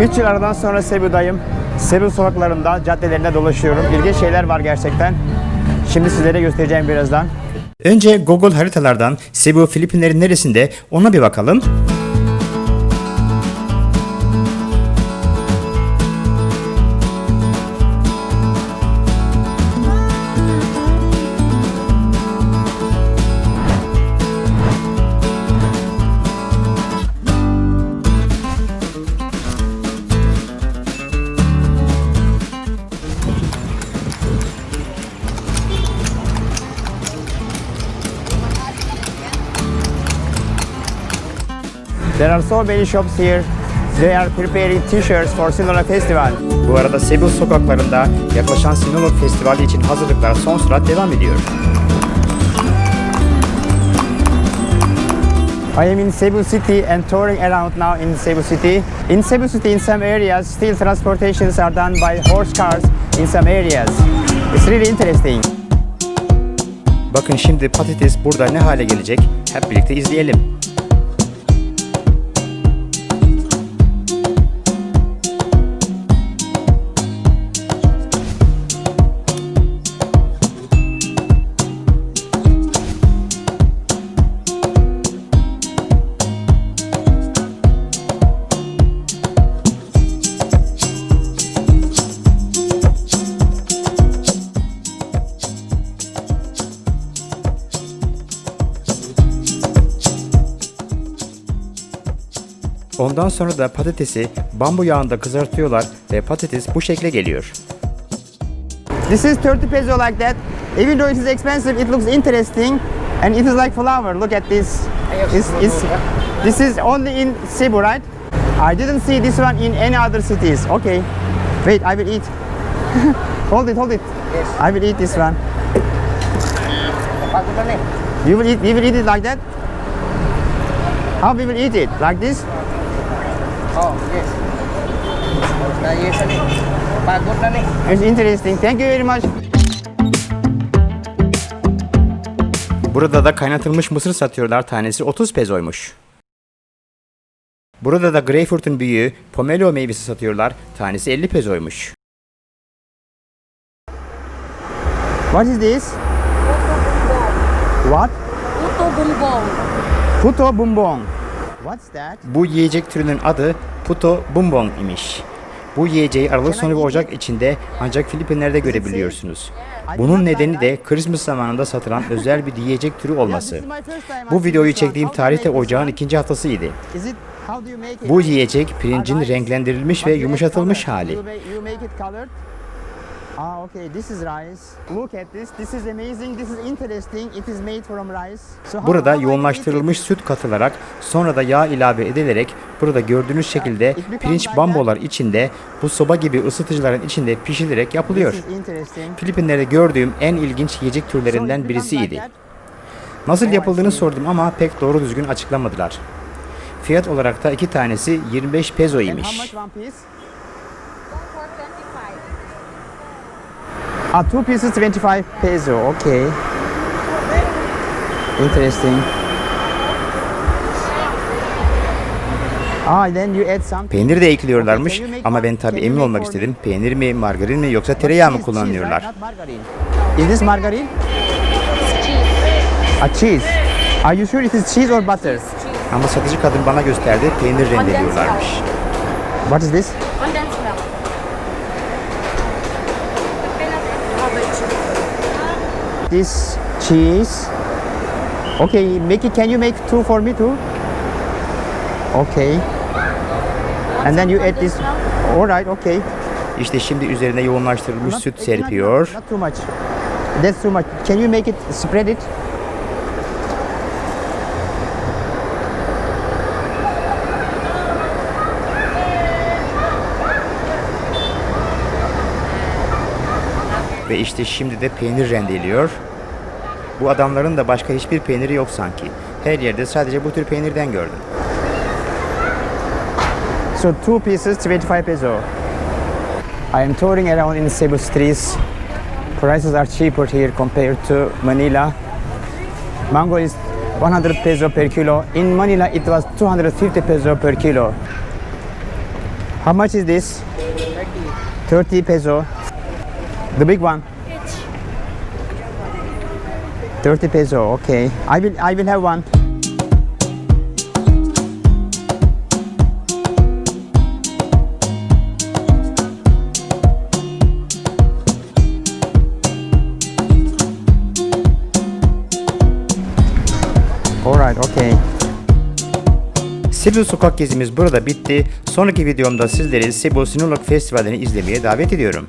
3 yıl aradan sonra Cebu'dayım. Cebu sokaklarında, caddelerinde dolaşıyorum. İlginç şeyler var gerçekten. Şimdi sizlere göstereceğim birazdan. Önce Google haritalardan Cebu Filipinlerin neresinde ona bir bakalım. There are so many shops here. They are preparing t-shirts for Sinaloa Festival. Bu arada Cebu sokaklarında yaklaşan Sinaloa Festivali için hazırlıklar son sürat devam ediyor. I am in Cebu City and touring around now in Cebu City. In Cebu City, in some areas, still transportations are done by horse cars in some areas. It's really interesting. Bakın şimdi patates burada ne hale gelecek? Hep birlikte izleyelim. Ondan sonra da patatesi bambu yağında kızartıyorlar ve patates bu şekle geliyor. This is 30 peso like that. Even though it is expensive, it looks interesting and it is like flower. Look at this. It's, it's, this is only in Cebu, right? I didn't see this one in any other cities. Okay. Wait, I will eat. hold it, hold it. Yes. I will eat this one. You will eat, you will eat it like that? How we will eat it? Like this? Oh, yes. Na yes na. Pagod na. It's interesting. Thank you very much. Burada da kaynatılmış mısır satıyorlar. Tanesi 30 pezoymuş. Burada da greyfurtun büyüğü pomelo meyvesi satıyorlar. Tanesi 50 pezoymuş. What is this? What? Puto bumbong. Puto bumbong. Bu yiyecek türünün adı Puto bumbong imiş. Bu yiyeceği Aralık sonu ve Ocak içinde ancak Filipinler'de görebiliyorsunuz. Bunun nedeni de Christmas zamanında satılan özel bir yiyecek türü olması. Bu videoyu çektiğim tarihte ocağın ikinci haftasıydı. Bu yiyecek pirincin renklendirilmiş ve yumuşatılmış hali. Ah, okay. This is rice. Look at this. This is amazing. This is interesting. It is made from rice. Burada yoğunlaştırılmış süt katılarak sonra da yağ ilave edilerek burada gördüğünüz şekilde pirinç bambolar içinde bu soba gibi ısıtıcıların içinde pişirilerek yapılıyor. Filipinler'de gördüğüm en ilginç yiyecek türlerinden birisiydi. Nasıl yapıldığını sordum ama pek doğru düzgün açıklamadılar. Fiyat olarak da iki tanesi 25 peso imiş. For 25. Ah, two pieces 25 peso. Okay. Interesting. Ah, then you add some. Peynir de ekliyorlarmış ama ben tabii emin olmak istedim. Peynir mi, margarin mi yoksa tereyağı mı kullanıyorlar? Is this margarine? A cheese. Are you sure it is cheese or butter? Ama satıcı kadın bana gösterdi. Peynir rendeliyorlarmış. What is this? This cheese. Okay, make it. Can you make two for me too? Okay. And then you add this. All right. Okay. İşte şimdi üzerine yoğunlaştırılmış süt serpiyor. Not too much. That's too much. Can you make it spread it? Ve işte şimdi de peynir rendeliyor. Bu adamların da başka hiçbir peyniri yok sanki. Her yerde sadece bu tür peynirden gördüm. So two pieces 25 peso. I am touring around in Cebu streets. Prices are cheaper here compared to Manila. Mango is 100 peso per kilo. In Manila it was 250 peso per kilo. How much is this? 30. 30 peso. The big one. 30 peso. Okay. I will I will have one. Alright, okay. Cebu sokak gezimiz burada bitti. Sonraki videomda sizleri Cebu Sinulog Festivali'ni izlemeye davet ediyorum.